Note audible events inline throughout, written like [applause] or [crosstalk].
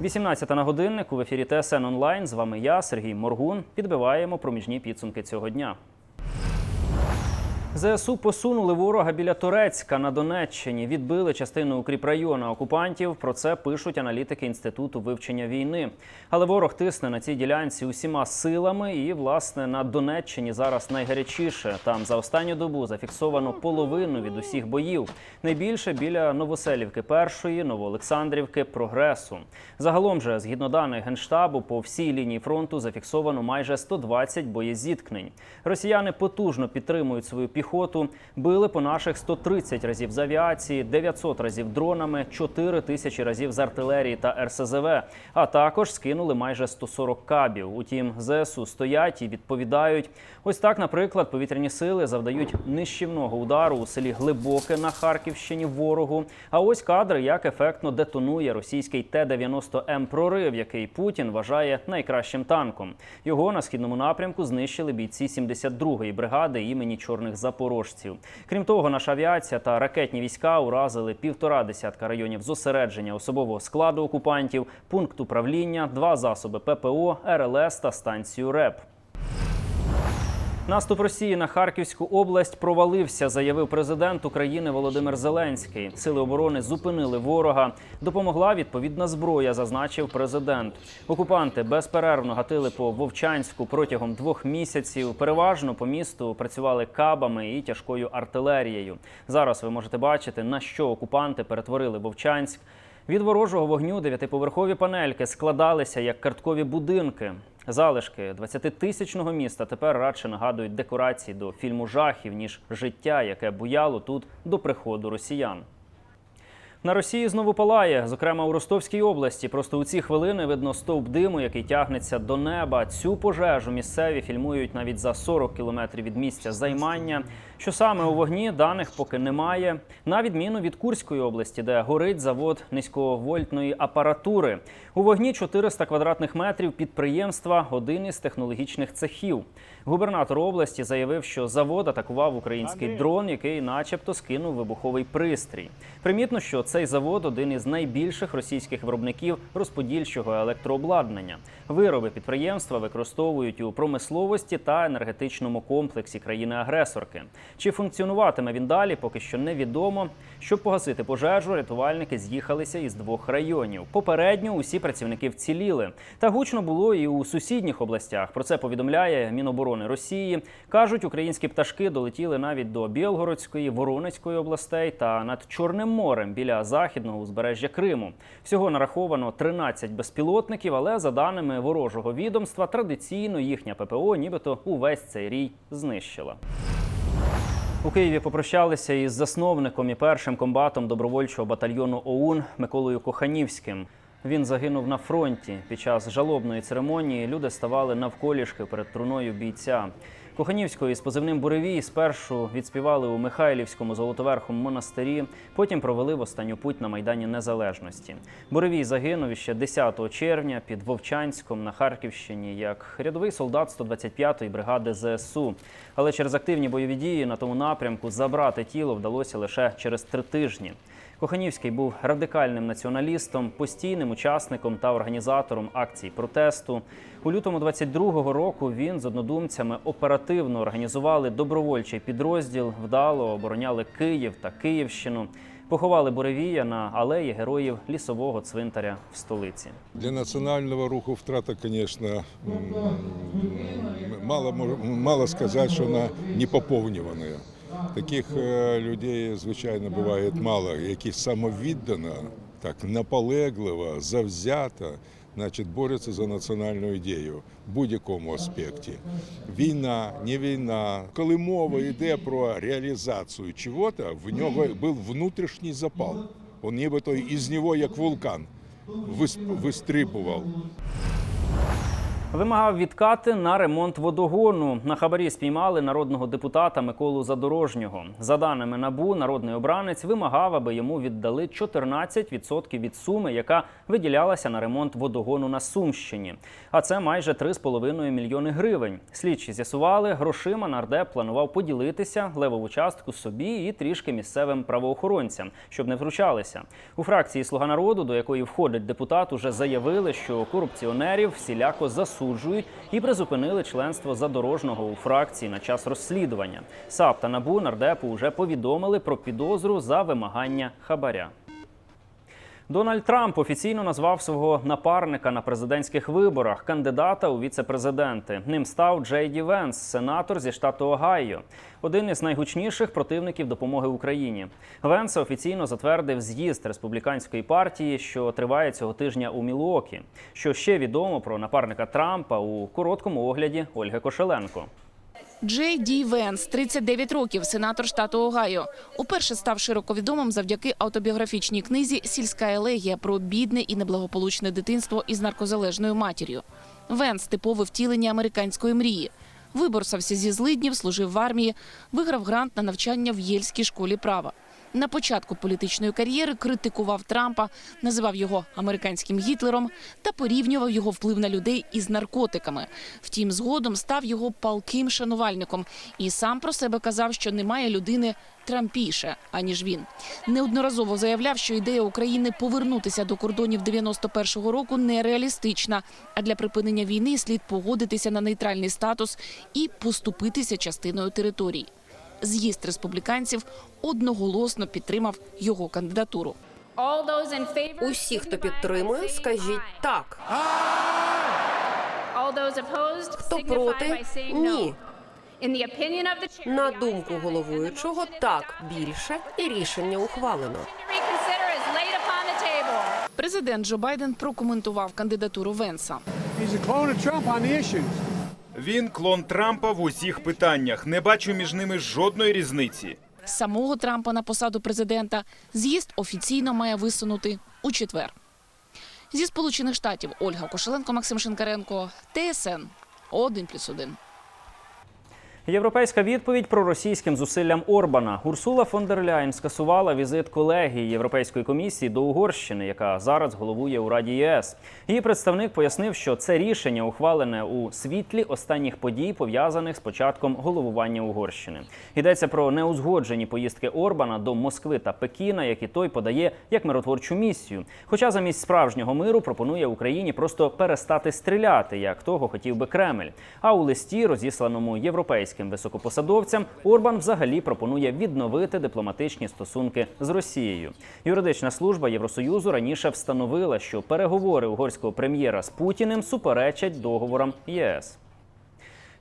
18 на годинник в ефірі ТСН онлайн. З вами я, Сергій Моргун. Підбиваємо проміжні підсумки цього дня. ЗСУ посунули ворога біля Турецька на Донеччині. Відбили частину укріпрайону окупантів. Про це пишуть аналітики інституту вивчення війни. Але ворог тисне на цій ділянці усіма силами. І власне на Донеччині зараз найгарячіше. Там за останню добу зафіксовано половину від усіх боїв. Найбільше біля Новоселівки першої, Новоолександрівки, прогресу. Загалом же, згідно даних генштабу, по всій лінії фронту зафіксовано майже 120 боєзіткнень. Росіяни потужно підтримують свою піхоту, били по наших 130 разів з авіації, 900 разів дронами, 4 тисячі разів з артилерії та РСЗВ. А також скинули майже 140 кабів. Утім, ЗСУ стоять і відповідають. Ось так, наприклад, повітряні сили завдають нищівного удару у селі Глибоке на Харківщині ворогу. А ось кадри, як ефектно детонує російський Т-90М прорив, який Путін вважає найкращим танком. Його на східному напрямку знищили бійці 72-ї бригади імені чорних запорожців. Крім того, наша авіація та ракетні війська уразили півтора десятка районів зосередження особового складу окупантів, пункт управління, два засоби ППО, РЛС та станцію РЕП. Наступ Росії на Харківську область провалився, заявив президент України Володимир Зеленський. Сили оборони зупинили ворога. Допомогла відповідна зброя, зазначив президент. Окупанти безперервно гатили по Вовчанську протягом двох місяців. Переважно по місту працювали кабами і тяжкою артилерією. Зараз ви можете бачити, на що окупанти перетворили Вовчанськ. Від ворожого вогню дев'ятиповерхові панельки складалися як карткові будинки. Залишки 20-тисячного міста тепер радше нагадують декорації до фільму жахів, ніж життя, яке буяло тут до приходу росіян. На Росії знову палає, зокрема у Ростовській області. Просто у ці хвилини видно стовп диму, який тягнеться до неба. Цю пожежу місцеві фільмують навіть за 40 кілометрів від місця займання. Що саме у вогні даних поки немає. На відміну від Курської області, де горить завод низьковольтної апаратури. У вогні 400 квадратних метрів підприємства, один із технологічних цехів. Губернатор області заявив, що завод атакував український дрон, який, начебто, скинув вибуховий пристрій. Примітно, що цей завод один із найбільших російських виробників розподільчого електрообладнання. Вироби підприємства використовують у промисловості та енергетичному комплексі країни-агресорки. Чи функціонуватиме він далі, поки що невідомо. Щоб погасити пожежу, рятувальники з'їхалися із двох районів. Попередньо усі працівники вціліли. Та гучно було і у сусідніх областях. Про це повідомляє Міноборони Росії. кажуть, українські пташки долетіли навіть до Білгородської, Воронезької областей та над Чорним морем біля західного узбережжя Криму. Всього нараховано 13 безпілотників, але за даними ворожого відомства, традиційно їхня ППО нібито увесь цей рій знищила. У Києві попрощалися із засновником і першим комбатом добровольчого батальйону ОУН Миколою Коханівським. Він загинув на фронті. Під час жалобної церемонії люди ставали навколішки перед труною бійця. Коханівського із позивним Буревій спершу відспівали у Михайлівському Золотоверхому монастирі, потім провели в останню путь на Майдані Незалежності. Буревій загинув іще 10 червня під Вовчанськом на Харківщині як рядовий солдат 125-ї бригади ЗСУ. Але через активні бойові дії на тому напрямку забрати тіло вдалося лише через три тижні. Коханівський був радикальним націоналістом, постійним учасником та організатором акцій протесту. У лютому 22-го року він з однодумцями оперативно організували добровольчий підрозділ, вдало обороняли Київ та Київщину. Поховали Буревія на алеї героїв лісового цвинтаря в столиці. Для національного руху втрата, звісно, мало, мало сказати, що вона не поповнювана. Таких е, людей, звичайно, буває мало, які самовіддано, так наполегливо, завзято значить, борються за національну ідею в будь-якому аспекті. Війна, не війна. Коли мова йде про реалізацію чого-то, в нього був внутрішній запал. Он нібито із нього як вулкан вис- вистрибував. Вимагав відкати на ремонт водогону. На хабарі спіймали народного депутата Миколу Задорожнього. За даними набу, народний обранець вимагав, аби йому віддали 14% від суми, яка виділялася на ремонт водогону на Сумщині. А це майже 3,5 мільйони гривень. Слідчі з'ясували, грошима нардеп планував поділитися левову частку собі і трішки місцевим правоохоронцям, щоб не втручалися. У фракції Слуга народу, до якої входить депутат, уже заявили, що корупціонерів всіляко засуджують і призупинили членство задорожного у фракції на час розслідування. САП та НАБУ нардепу вже повідомили про підозру за вимагання хабаря. Дональд Трамп офіційно назвав свого напарника на президентських виборах кандидата у віце-президенти. Ним став Джей Ді Венс, сенатор зі штату Огайо, один із найгучніших противників допомоги Україні. Венса офіційно затвердив з'їзд республіканської партії, що триває цього тижня у Мілуокі. Що ще відомо про напарника Трампа у короткому огляді Ольги Кошеленко. Джей Ді Венс, 39 років, сенатор штату Огайо. Уперше став широко відомим завдяки автобіографічній книзі Сільська елегія про бідне і неблагополучне дитинство із наркозалежною матір'ю. Венс типове втілення американської мрії. Виборсався зі злиднів, служив в армії, виграв грант на навчання в Єльській школі права. На початку політичної кар'єри критикував Трампа, називав його американським Гітлером та порівнював його вплив на людей із наркотиками. Втім, згодом став його палким шанувальником і сам про себе казав, що немає людини трампіше, аніж він. Неодноразово заявляв, що ідея України повернутися до кордонів 91-го року нереалістична. А для припинення війни слід погодитися на нейтральний статус і поступитися частиною територій. З'їзд республіканців одноголосно підтримав його кандидатуру. Усі, хто підтримує, скажіть так. Хто проти? Ні. На думку головуючого, так більше і рішення ухвалено. Президент Джо Байден прокоментував кандидатуру Венса. Він клон Трампа в усіх питаннях. Не бачу між ними жодної різниці. Самого Трампа на посаду президента з'їзд офіційно має висунути у четвер. Зі Сполучених Штатів Ольга Кошеленко, Максим Шинкаренко, ТСН 1+,1. Європейська відповідь проросійським зусиллям Орбана. Урсула фон дер Ляйн скасувала візит колегії Європейської комісії до Угорщини, яка зараз головує у Раді ЄС. Її представник пояснив, що це рішення ухвалене у світлі останніх подій, пов'язаних з початком головування Угорщини. Йдеться про неузгоджені поїздки Орбана до Москви та Пекіна, які той подає як миротворчу місію. Хоча замість справжнього миру пропонує Україні просто перестати стріляти, як того хотів би Кремль. А у листі, розісланому європейським високопосадовцям, Орбан взагалі пропонує відновити дипломатичні стосунки з Росією. Юридична служба Євросоюзу раніше встановила, що переговори угорського прем'єра з Путіним суперечать договорам ЄС.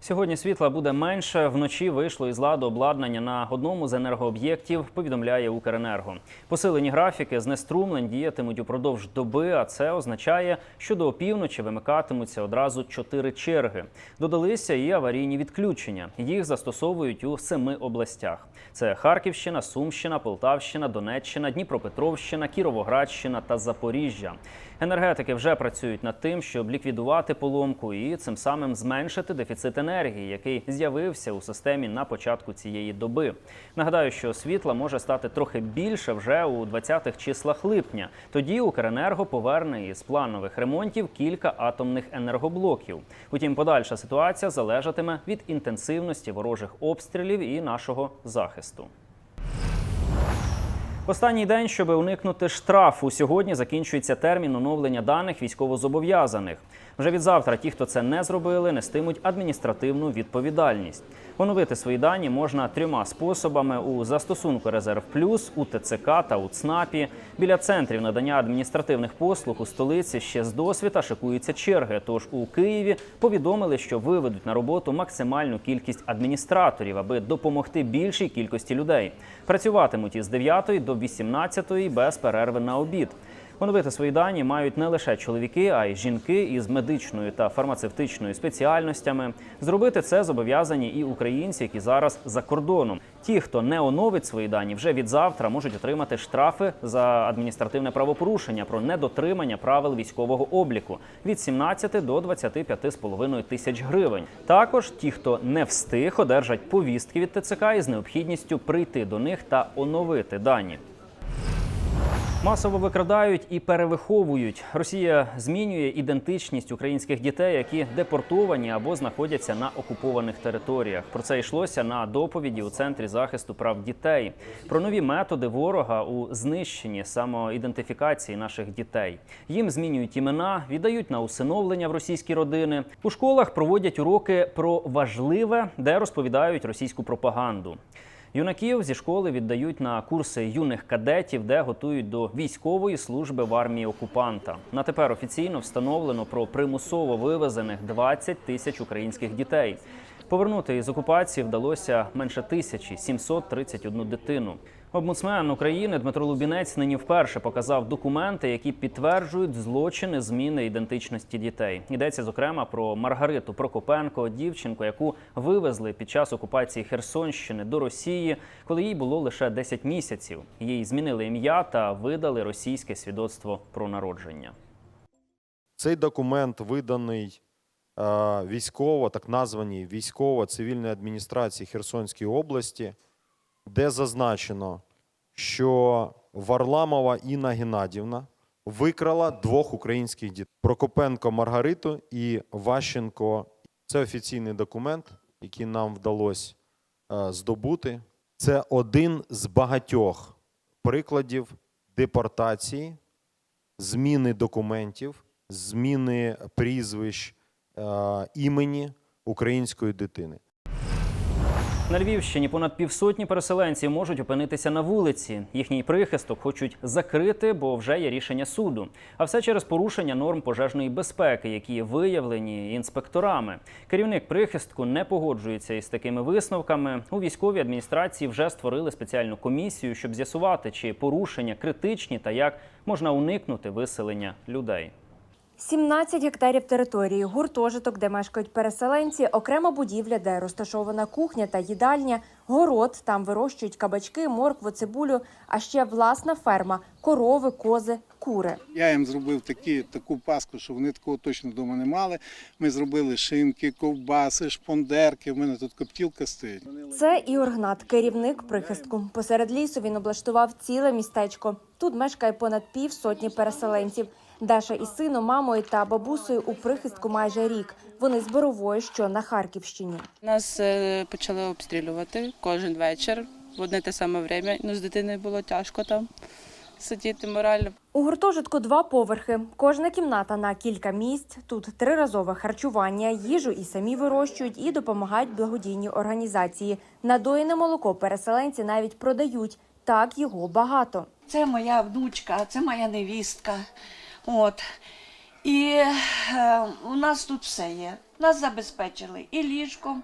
Сьогодні світла буде менше. Вночі вийшло із ладу обладнання на одному з енергооб'єктів. Повідомляє Укренерго. Посилені графіки знеструмлень діятимуть упродовж доби. А це означає, що до опівночі вимикатимуться одразу чотири черги. Додалися і аварійні відключення. Їх застосовують у семи областях: це Харківщина, Сумщина, Полтавщина, Донеччина, Дніпропетровщина, Кіровоградщина та Запоріжжя. Енергетики вже працюють над тим, щоб ліквідувати поломку і цим самим зменшити дефіцит енергії, який з'явився у системі на початку цієї доби. Нагадаю, що світла може стати трохи більше вже у 20-х числах липня. Тоді Укренерго поверне із планових ремонтів кілька атомних енергоблоків. Утім, подальша ситуація залежатиме від інтенсивності ворожих обстрілів і нашого захисту. Останній день, щоб уникнути штрафу, сьогодні закінчується термін оновлення даних військовозобов'язаних. Вже від завтра ті, хто це не зробили, нестимуть адміністративну відповідальність. Оновити свої дані можна трьома способами: у застосунку Резерв Плюс, у ТЦК та у ЦНАПі. Біля центрів надання адміністративних послуг у столиці ще з досвіта шикуються черги. Тож у Києві повідомили, що виведуть на роботу максимальну кількість адміністраторів, аби допомогти більшій кількості людей. Працюватимуть із 9 до 18 без перерви на обід. Оновити свої дані мають не лише чоловіки, а й жінки із медичною та фармацевтичною спеціальностями. Зробити це зобов'язані і українці, які зараз за кордоном. Ті, хто не оновить свої дані, вже від завтра можуть отримати штрафи за адміністративне правопорушення про недотримання правил військового обліку від 17 до 25,5 тисяч гривень. Також ті, хто не встиг, одержать повістки від ТЦК із необхідністю прийти до них та оновити дані. Масово викрадають і перевиховують. Росія змінює ідентичність українських дітей, які депортовані або знаходяться на окупованих територіях. Про це йшлося на доповіді у центрі захисту прав дітей. Про нові методи ворога у знищенні самоідентифікації наших дітей. Їм змінюють імена, віддають на усиновлення в російські родини. У школах проводять уроки про важливе, де розповідають російську пропаганду. Юнаків зі школи віддають на курси юних кадетів, де готують до військової служби в армії окупанта. На тепер офіційно встановлено про примусово вивезених 20 тисяч українських дітей. Повернути із окупації вдалося менше тисячі 731 дитину. Омбудсмен України Дмитро Лубінець нині вперше показав документи, які підтверджують злочини зміни ідентичності дітей. Йдеться зокрема про Маргариту Прокопенко, дівчинку, яку вивезли під час окупації Херсонщини до Росії, коли їй було лише 10 місяців. Їй змінили ім'я та видали російське свідоцтво про народження. Цей документ виданий е, військово, так названій військово-цивільній адміністрації Херсонської області, де зазначено, що Варламова Інна Геннадівна викрала двох українських дітей: Прокопенко Маргариту і Ващенко. Це офіційний документ, який нам вдалося е, здобути. Це один з багатьох прикладів депортації, зміни документів, зміни прізвищ е, імені української дитини. На Львівщині понад півсотні переселенців можуть опинитися на вулиці. Їхній прихисток хочуть закрити, бо вже є рішення суду. А все через порушення норм пожежної безпеки, які виявлені інспекторами. Керівник прихистку не погоджується із такими висновками. У військовій адміністрації вже створили спеціальну комісію, щоб з'ясувати, чи порушення критичні та як можна уникнути виселення людей. 17 гектарів території, гуртожиток, де мешкають переселенці, окрема будівля, де розташована кухня та їдальня, город, там вирощують кабачки, моркву, цибулю, а ще власна ферма, корови, кози, кури. Я їм зробив такі, таку паску, що вони такого точно вдома не мали. Ми зробили шинки, ковбаси, шпондерки. У мене тут коптілка стоїть. Це Ігор Гнат, керівник прихистку. Посеред лісу він облаштував ціле містечко. Тут мешкає понад пів сотні переселенців. Даша із сином, мамою та бабусею у прихистку майже рік. Вони з Борової, що на Харківщині. Нас е, почали обстрілювати кожен вечір в одне те саме время. Ну, з дитиною було тяжко там сидіти морально. У гуртожитку два поверхи. Кожна кімната на кілька місць. Тут триразове харчування, їжу і самі вирощують, і допомагають благодійні організації. Надоїне молоко переселенці навіть продають. Так його багато. Це моя внучка, це моя невістка. От. І е, у нас тут все є. Нас забезпечили і ліжком,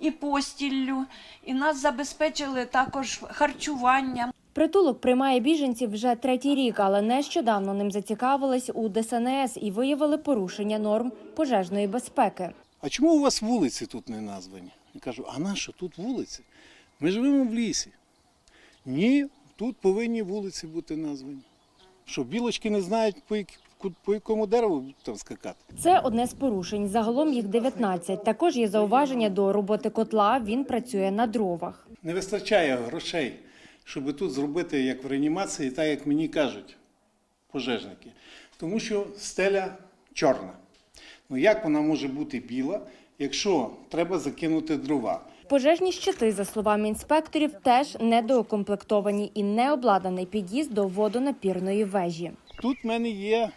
і постіллю, і нас забезпечили також харчуванням. Притулок приймає біженців вже третій рік, але нещодавно ним зацікавились у ДСНС і виявили порушення норм пожежної безпеки. А чому у вас вулиці тут не названі? Я кажу, а нащо тут вулиці? Ми живемо в лісі. Ні, тут повинні вулиці бути названі. Що білочки не знають, по, по якому дереву там скакати. Це одне з порушень. Загалом їх 19. Також є зауваження до роботи котла. Він працює на дровах. Не вистачає грошей, щоб тут зробити як в реанімації, так як мені кажуть пожежники. Тому що стеля чорна. Ну як вона може бути біла, якщо треба закинути дрова? Пожежні щити, за словами інспекторів, теж недоукомплектовані і не обладнаний під'їзд до водонапірної вежі. Тут в мене є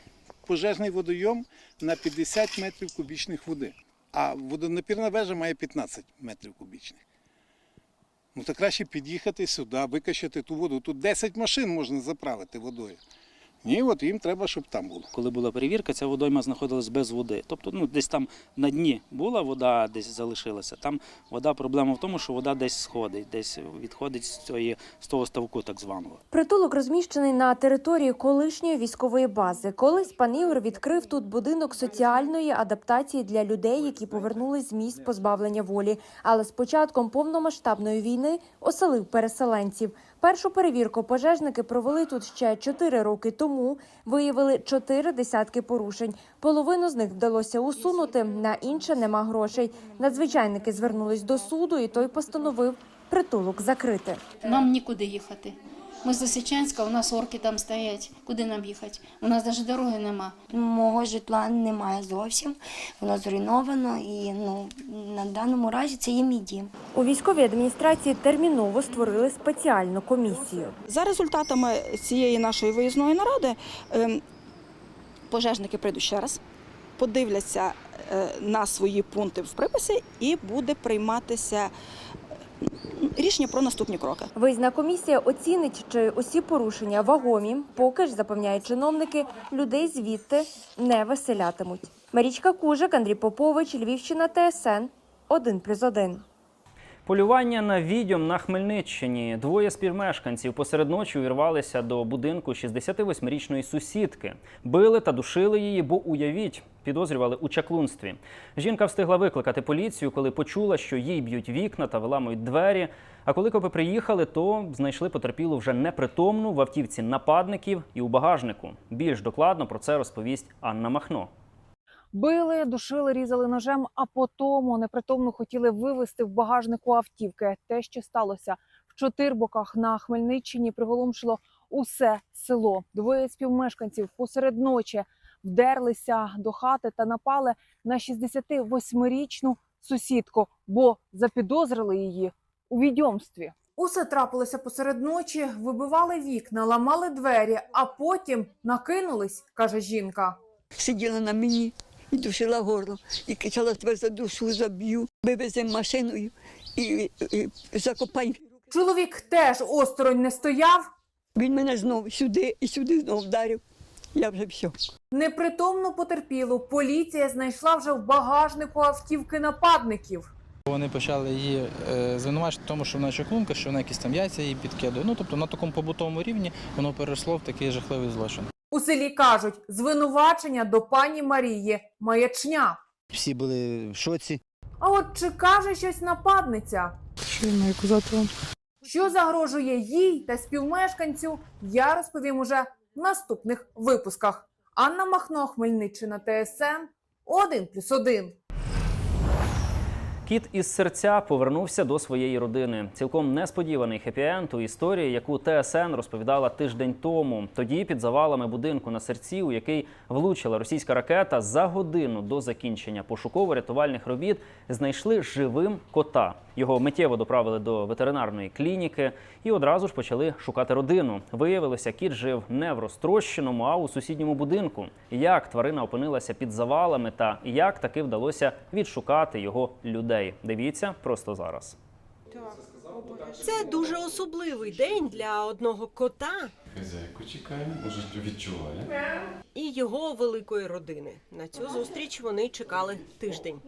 пожежний водойом на 50 метрів кубічних води, а водонапірна вежа має 15 метрів кубічних. Ну то краще під'їхати сюди, викачати ту воду. Тут 10 машин можна заправити водою. Ні, от їм треба, щоб там було. Коли була перевірка, ця водойма знаходилась без води. Тобто, ну десь там на дні була вода, десь залишилася. Там вода проблема в тому, що вода десь сходить, десь відходить з цієї з того ставку, так званого. Притулок розміщений на території колишньої військової бази. Колись пан Ігор відкрив тут будинок соціальної адаптації для людей, які повернулись з місць позбавлення волі. Але з початком повномасштабної війни оселив переселенців. Першу перевірку пожежники провели тут ще чотири роки тому. Виявили чотири десятки порушень. Половину з них вдалося усунути. На інше нема грошей. Надзвичайники звернулись до суду, і той постановив притулок закрити. Нам нікуди їхати. Ми з Лисичанська, у нас орки там стоять. Куди нам їхати? У нас навіть дороги нема. Мого житла немає зовсім, воно зруйновано і ну на даному разі це є мій дім. У військовій адміністрації терміново створили спеціальну комісію. За результатами цієї нашої виїзної наради ем, пожежники прийдуть ще раз, подивляться е, на свої пункти в приписі і буде прийматися рішення про наступні кроки. Виїзна комісія оцінить, чи усі порушення вагомі. Поки ж запевняють чиновники, людей звідти не виселятимуть. Марічка Кужик, Андрій Попович, Львівщина, ТСН 1+,1. Полювання на відьом на Хмельниччині. Двоє співмешканців посеред ночі увірвалися до будинку 68-річної сусідки. Били та душили її, бо уявіть, підозрювали у чаклунстві. Жінка встигла викликати поліцію, коли почула, що їй б'ють вікна та виламують двері. А коли копи приїхали, то знайшли потерпілу вже непритомну в автівці нападників і у багажнику. Більш докладно про це розповість Анна Махно. Били, душили, різали ножем, а потому непритомно хотіли вивезти в багажнику автівки. Те, що сталося в Чотирбоках на Хмельниччині, приголомшило усе село. Двоє співмешканців посеред ночі вдерлися до хати та напали на 68-річну сусідку, бо запідозрили її у відьомстві. Усе трапилося посеред ночі, вибивали вікна, ламали двері, а потім накинулись, каже жінка. Сиділа на мені і душила горло, і кричала тебе за душу заб'ю, вивеземо машиною і, і закопай. Чоловік теж осторонь не стояв. Він мене знову сюди і сюди знову вдарив. [laughs] Я вже все. Непритомну потерпілу поліція знайшла вже в багажнику автівки нападників. Вони почали її е, звинувачити в тому, що вона чаклунка, що вона якісь там яйця їй підкидує. Ну тобто на такому побутовому рівні воно переросло в такий жахливий злочин. У селі кажуть, звинувачення до пані Марії маячня. Всі були в шоці. А от чи каже щось нападниця? Що я маю казати вам? Що загрожує їй та співмешканцю, я розповім уже в наступних випусках. Анна Махно, Хмельниччина, ТСН 1+,1. Кіт із серця повернувся до своєї родини. Цілком несподіваний хеппі-енд у історії, яку ТСН розповідала тиждень тому. Тоді під завалами будинку на серці, у який влучила російська ракета, за годину до закінчення пошуково-рятувальних робіт знайшли живим кота. Його миттєво доправили до ветеринарної клініки і одразу ж почали шукати родину. Виявилося, кіт жив не в розтрощеному, а у сусідньому будинку. Як тварина опинилася під завалами та як таки вдалося відшукати його людей. Дивіться просто зараз. Це дуже особливий день для одного кота Хазяйку чекаємо, може відчуває. і його великої родини. На цю зустріч вони чекали тиждень.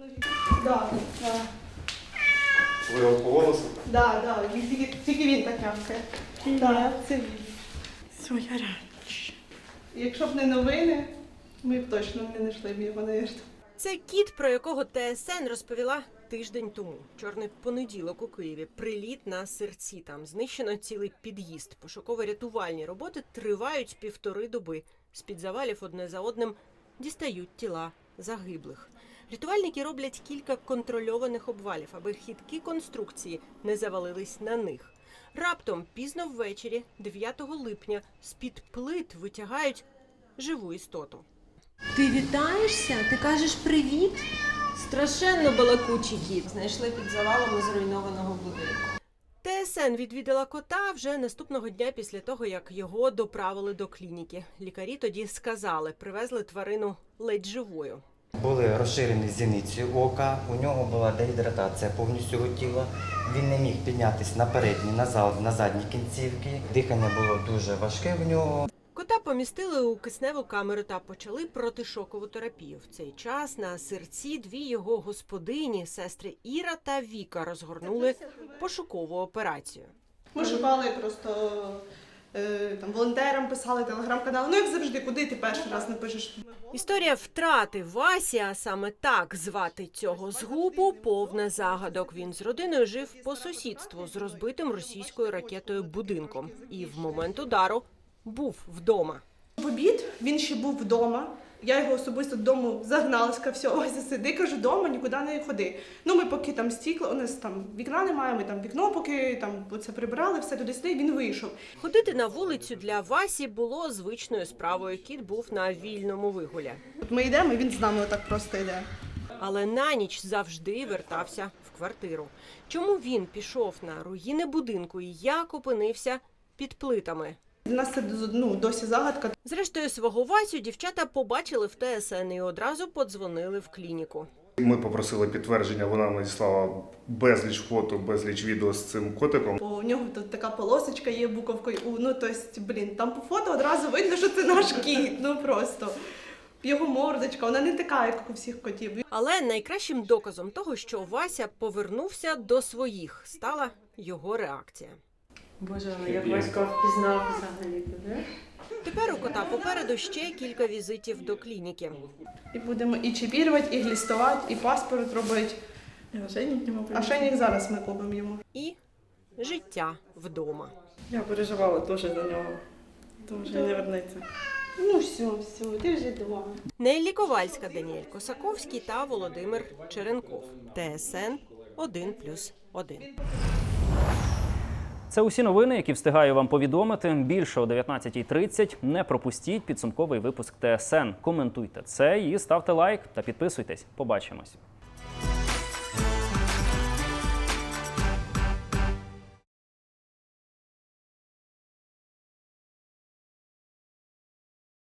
Ви його по голосу? Да, да, тільки, тільки він так тявкає. Да, це він. Своя радість. Якщо б не новини, ми б точно не знайшли б його, навірно. Це кіт, про якого ТСН розповіла тиждень тому. Чорний понеділок у Києві. Приліт на серці. Там знищено цілий під'їзд. Пошуково-рятувальні роботи тривають півтори доби. З під завалів одне за одним дістають тіла загиблих. Рятувальники роблять кілька контрольованих обвалів, аби хиткі конструкції не завалились на них. Раптом пізно ввечері, 9 липня, з-під плит витягають живу істоту. Ти вітаєшся? Ти кажеш привіт? Страшенно балакучий кіт. Знайшли під завалами зруйнованого будинку. ТСН відвідала кота вже наступного дня після того, як його доправили до клініки. Лікарі тоді сказали, привезли тварину ледь живою. Були розширені зіниці ока, у нього була дегідратація повністю його тіла. Він не міг піднятися на передні, на, зад, на задні кінцівки. Дихання було дуже важке в нього. Кота помістили у кисневу камеру та почали протишокову терапію. В цей час на серці дві його господині, сестри Іра та Віка, розгорнули пошукову операцію. Ми шукали просто е, там волонтерам писали телеграм-канали. Ну як завжди, куди ти перший раз напишеш? Історія втрати Васі, а саме так звати цього згубу, повна загадок. Він з родиною жив по сусідству з розбитим російською ракетою будинком і в момент удару був вдома. В обід він ще був вдома. Я його особисто додому загнала, сказала, все, ось сиди, кажу, вдома, нікуди не ходи. Ну, ми поки там стікла, у нас там вікна немає, ми там вікно поки там це прибрали, все туди сюди, він вийшов. Ходити на вулицю для Васі було звичною справою. Кіт був на вільному вигулі. От ми йдемо, і він з нами отак просто йде. Але на ніч завжди вертався в квартиру. Чому він пішов на руїни будинку і як опинився під плитами? У нас це ну, досі загадка. Зрештою, свого Васю дівчата побачили в ТСН і одразу подзвонили в клініку. Ми попросили підтвердження, вона надіслала безліч фото, безліч відео з цим котиком. Бо у нього тут така полосочка є буковкою У. Ну, тобто, блін, там по фото одразу видно, що це наш кіт. Ну просто. Його мордочка, вона не така, як у всіх котів. Але найкращим доказом того, що Вася повернувся до своїх, стала його реакція. Боже, але як батько впізнав взагалі тебе. Тепер у кота попереду ще кілька візитів до клініки. І будемо і чіпірувати, і глістувати, і паспорт робити. А шейник зараз ми купимо йому. І життя вдома. Я переживала теж за нього, тому що не вернеться. Ну все, все, ти вже вдома. Неллі Ковальська, Даніель Косаковський та Володимир Черенков. ТСН 1+,1. Це усі новини, які встигаю вам повідомити. Більше о 19.30. Не пропустіть підсумковий випуск ТСН. Коментуйте це і ставте лайк та підписуйтесь. Побачимось.